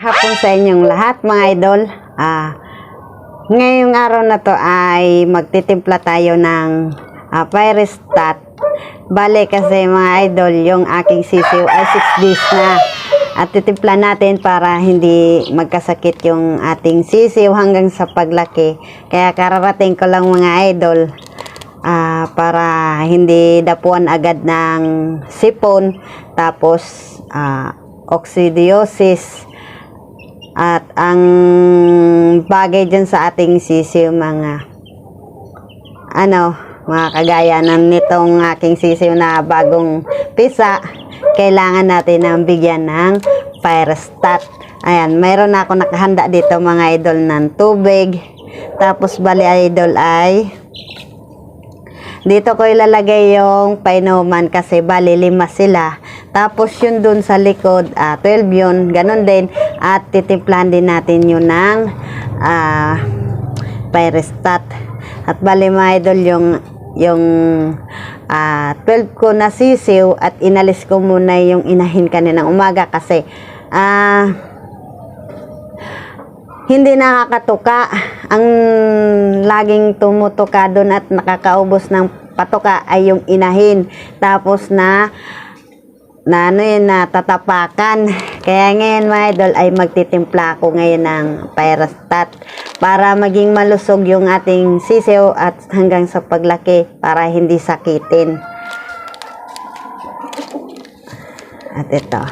Hapon sa inyong lahat mga idol. Ah, ngayong araw na to ay magtitimpla tayo ng ah, Pyrestat. Bale kasi mga idol, yung aking sisiw ay 6 days na. At titimpla natin para hindi magkasakit yung ating sisiw hanggang sa paglaki. Kaya kararating ko lang mga idol ah, para hindi dapuan agad ng sipon tapos ah, oxidiosis at ang bagay dyan sa ating sisiw mga ano, mga kagaya ng nitong aking sisiw na bagong pisa, kailangan natin ng bigyan ng Pyrostat. Ayan, mayroon ako nakahanda dito mga idol ng tubig. Tapos bali idol ay dito ko ilalagay yung painuman kasi bali lima sila. Tapos yun dun sa likod, ah, 12 yun, ganun din. At titimplahan din natin yun ng ah, Pyrestat. At bali mga idol yung yung ah, 12 ko na sisiw at inalis ko muna yung inahin kaninang umaga kasi ah hindi nakakatuka. Ang laging tumutuka doon at nakakaubos ng patuka ay yung inahin. Tapos na na ano yun, na tatapakan. Kaya ngayon mga idol ay magtitimpla ako ngayon ng Pyrostat para maging malusog yung ating sisiw at hanggang sa paglaki para hindi sakitin. At ito.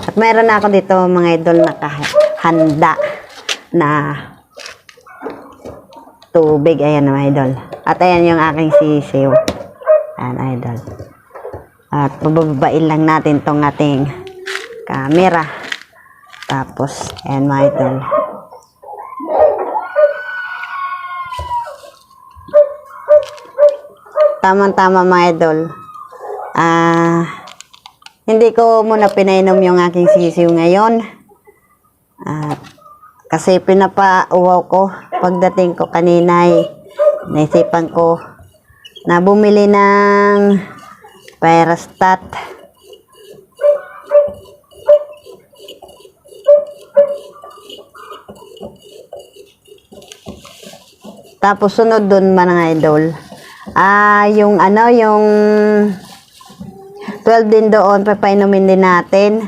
At na ako dito mga idol nakahanda na tubig. Ayan mga idol. At ayan yung aking sisiw. Ayan idol. At bababain lang natin tong ating camera. Tapos, ayan mga idol. Tamang-tama mga idol. Ah, hindi ko muna pinainom yung aking sisiw ngayon. At kasi pinapauwaw ko pagdating ko kanina ay naisipan ko na bumili ng Pyrostat. Tapos sunod dun mga idol. Ah, yung ano, yung 12 din doon, papainumin din natin.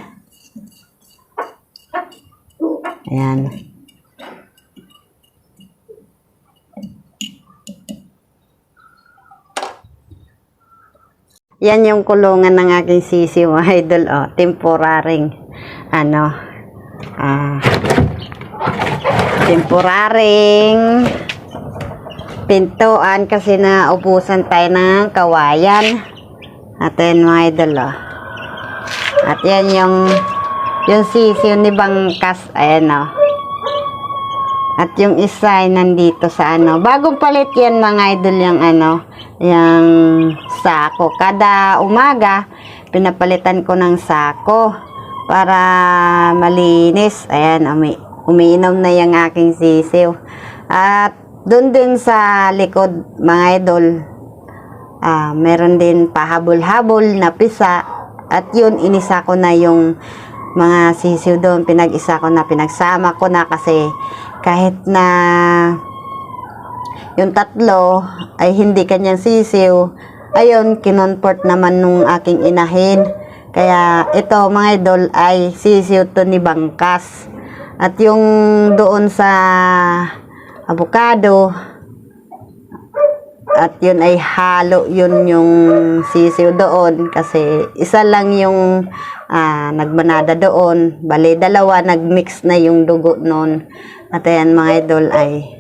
Ayan. Yan yung kulungan ng aking sisi, mga idol. Oh, temporaring, ano, ah, temporaring pintuan kasi na ubusan tayo ng kawayan. At mga idol, oh. At yan yung yung sisiw ni Bangkas, ayan oh. At yung isa ay nandito sa ano. Bagong palit yan mga idol yung ano, yung sako. Kada umaga, pinapalitan ko ng sako para malinis. Ayan, umi umiinom na yung aking sisiw. At doon din sa likod mga idol, ah, meron din pahabol-habol na pisa. At yun, inisa ko na yung mga sisiw doon. Pinag-isa ko na, pinagsama ko na kasi kahit na yung tatlo ay hindi kanyang sisiw, ayun, kinonport naman nung aking inahin. Kaya ito mga idol ay sisiw to ni Bangkas. At yung doon sa avocado, at yun ay halo yun yung sisiw doon kasi isa lang yung ah, nagbanada doon. Bali, dalawa nagmix na yung dugo noon. At ayan mga idol ay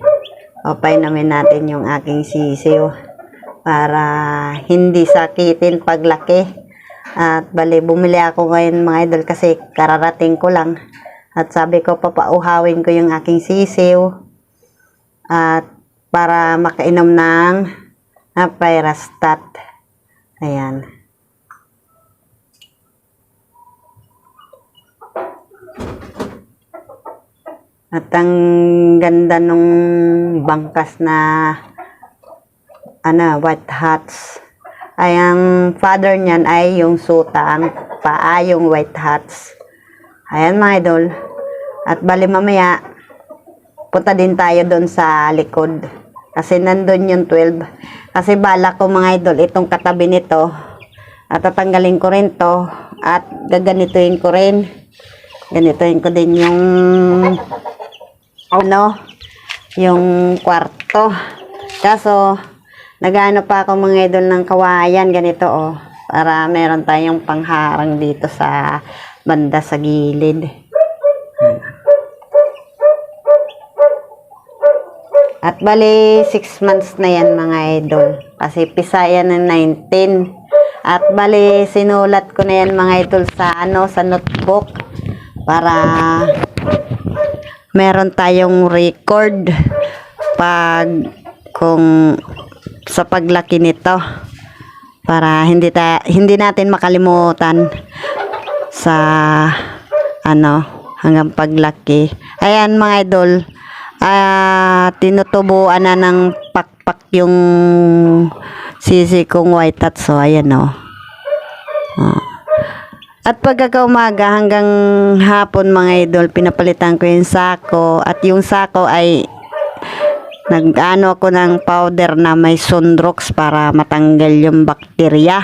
opay namin natin yung aking sisiw para hindi sakitin paglaki. At bali, bumili ako ngayon mga idol kasi kararating ko lang. At sabi ko, papauhawin ko yung aking sisiw. At para makainom ng uh, Pyrostat. Ayan. At ang ganda nung bangkas na ano, white hats. Ay, ang father niyan ay yung suta, ang paa yung white hats. Ayan mga idol. At bali mamaya, punta din tayo doon sa likod. Kasi nandun yung 12. Kasi bala ko mga idol, itong katabi nito, at tatanggalin ko rin to, at gaganituin ko rin. Ganituin ko din yung, ano, yung kwarto. Kaso, nagano pa ako mga idol ng kawayan, ganito oh, para meron tayong pangharang dito sa banda sa gilid. At bali, 6 months na yan mga idol. Kasi pisa yan ng 19. At bali, sinulat ko na yan mga idol sa ano, sa notebook. Para meron tayong record pag kung sa paglaki nito para hindi ta hindi natin makalimutan sa ano hanggang paglaki ayan mga idol ah tinutubuan na ng pakpak yung sisi kong white at so ayan o at pagkakaumaga hanggang hapon mga idol, pinapalitan ko yung sako at yung sako ay nag-ano ako ng powder na may sunrox para matanggal yung bakterya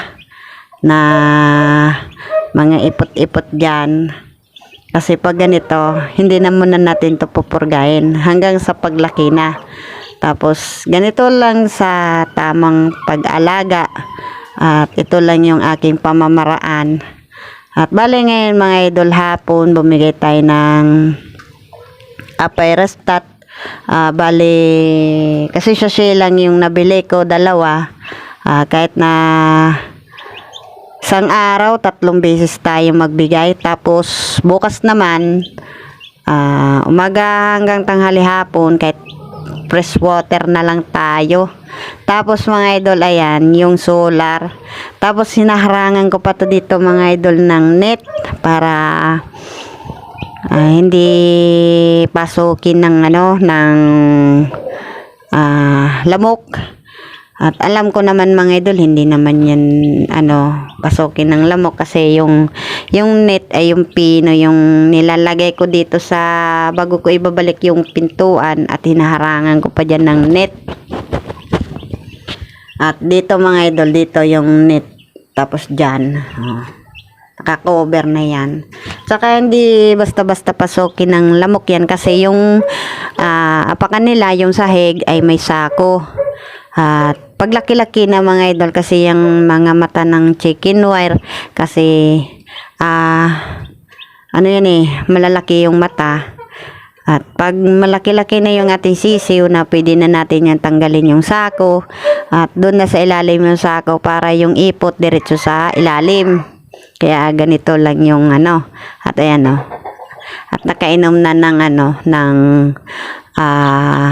na mga ipot-ipot dyan. Kasi pag ganito, hindi na muna natin to pupurgahin hanggang sa paglaki na. Tapos, ganito lang sa tamang pag-alaga. At ito lang yung aking pamamaraan. At bale ngayon mga idol hapon, bumigay tayo ng apyrostat. Ah, bale, kasi siya lang yung nabili ko, dalawa. Ah, kahit na isang araw, tatlong beses tayo magbigay. Tapos bukas naman, ah, umaga hanggang tanghali hapon, kahit fresh water na lang tayo. Tapos mga idol, ayan, yung solar. Tapos hinaharangan ko pa to dito mga idol ng net para ah, hindi pasukin ng ano, ng ah, lamok. At alam ko naman mga idol, hindi naman yan ano, pasukin ng lamok kasi yung yung net ay yung pino yung nilalagay ko dito sa bago ko ibabalik yung pintuan at hinaharangan ko pa dyan ng net. At dito mga idol, dito yung net. Tapos dyan. Oh, naka-cover na yan. Saka hindi basta-basta pasukin ng lamok yan kasi yung ah, apakan nila, yung sahig ay may sako. At paglaki-laki na mga idol kasi yung mga mata ng chicken wire kasi ah ano yan eh, malalaki yung mata. At pag malaki-laki na yung ating sisiw na pwede na natin yan tanggalin yung sako at doon na sa ilalim yung sako para yung ipot diretso sa ilalim. Kaya ganito lang yung ano. At ayan o. At nakainom na ng ano, ng ah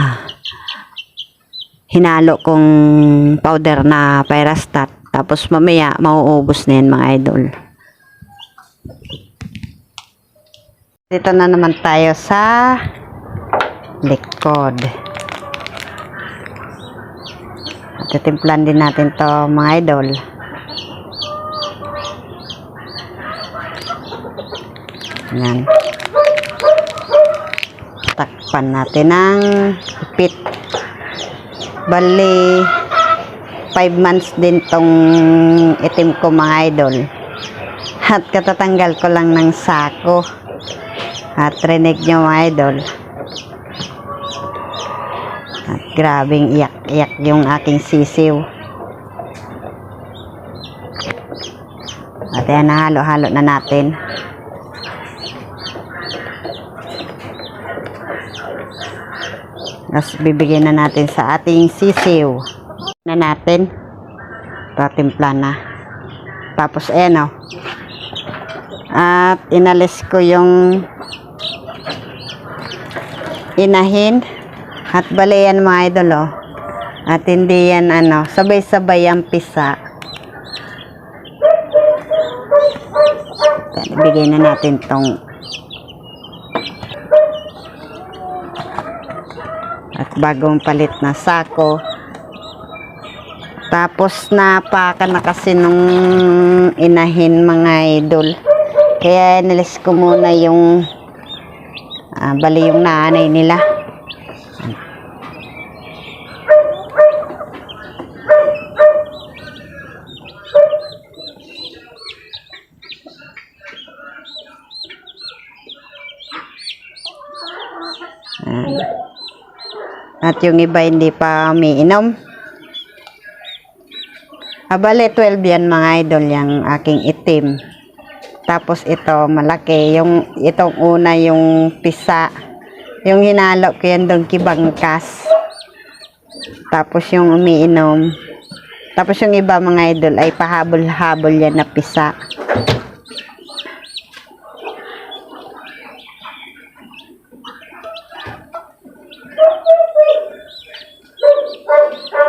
hinalo kong powder na pyrastat. Tapos mamaya mauubos na yan mga idol. Dito na naman tayo sa likod. Titimplan din natin to mga idol. Yan. Takpan natin ng ipit. Bali, 5 months din tong itim ko mga idol. At katatanggal ko lang ng sako. At rinig nyo mga idol. At grabing iyak-iyak yung aking sisiw. At yan, halo-halo na natin. Tapos bibigyan na natin sa ating sisiw. Na natin. Patimpla na. Tapos ayan o. At inalis ko yung inahin. At bali yan mga idol o. At hindi yan ano, sabay-sabay ang pisa. Bigay na natin tong bagong palit na sako. Tapos napakan na kasi nung inahin mga idol. Kaya nilis ko muna yung Ah, bali yung nanay nila. At yung iba hindi pa umiinom. Abale, 12 yan mga idol, yung aking itim. Tapos ito, malaki. Yung, itong una, yung pisa. Yung hinalo ko yan doon kibangkas. Tapos yung umiinom. Tapos yung iba mga idol ay pahabol-habol yan na pisa.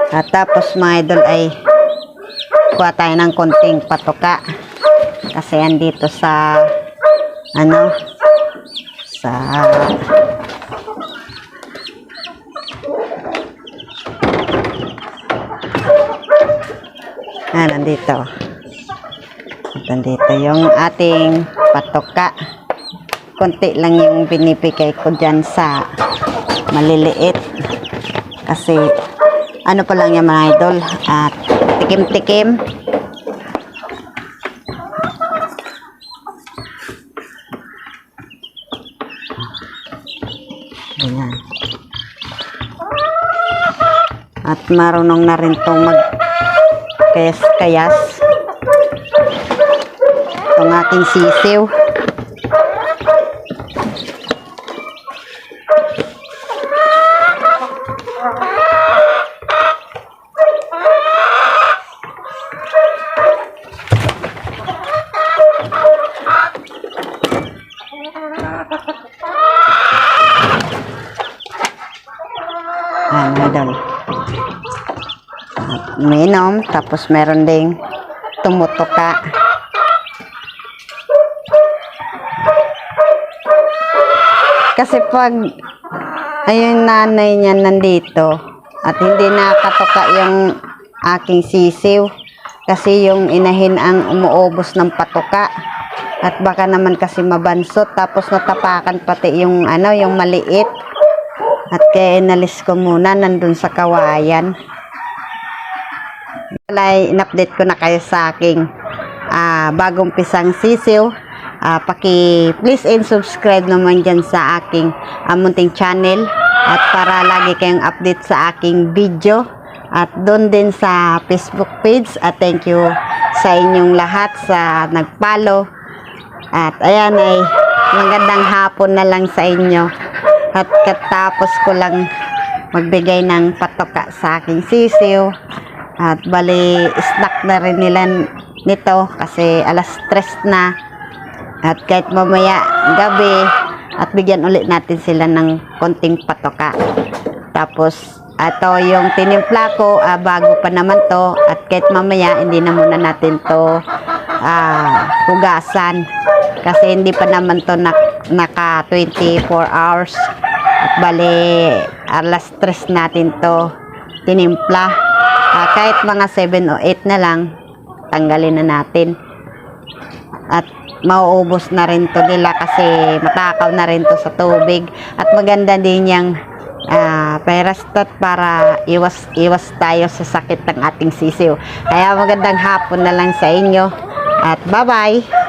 At tapos mga idol ay kuha tayo ng konting patoka. Kasi andito sa ano sa Ah, nandito. Nandito yung ating patoka. Konti lang yung binibigay ko dyan sa maliliit. Kasi ano pa lang yung mga idol at tikim-tikim. Ganyan. At marunong na rin itong mag kayas-kayas. Itong ating sisiw. Uminom, tapos meron ding tumutuka. Kasi pag ayun nanay niya nandito at hindi nakatuka yung aking sisiw kasi yung inahin ang umuubos ng patuka. At baka naman kasi mabansot tapos natapakan pati yung ano yung maliit. At kaya inalis ko muna nandun sa kawayan Alay, in-update ko na kayo sa aking ah, bagong pisang sisiw. Ah, paki please and subscribe naman dyan sa aking ah, munting channel. At para lagi kayong update sa aking video. At doon din sa Facebook page. At thank you sa inyong lahat sa nagpalo at ayan ay magandang hapon na lang sa inyo. At katapos ko lang magbigay ng patoka sa aking sisiw at bali, snack na rin nila nito kasi alas stress na. At kahit mamaya gabi, at bigyan ulit natin sila ng konting patoka. Tapos, ito yung tinimpla ko, ah, bago pa naman to. At kahit mamaya, hindi na muna natin to ah, hugasan. Kasi hindi pa naman to nak naka 24 hours. At bali, alas stress natin to tinimpla. Ah, kahit mga 7 o 8 na lang, tanggalin na natin. At mauubos na rin to nila kasi matakaw na rin to sa tubig. At maganda din yung ah, perastat para iwas, iwas tayo sa sakit ng ating sisiw. Kaya magandang hapon na lang sa inyo. At bye-bye!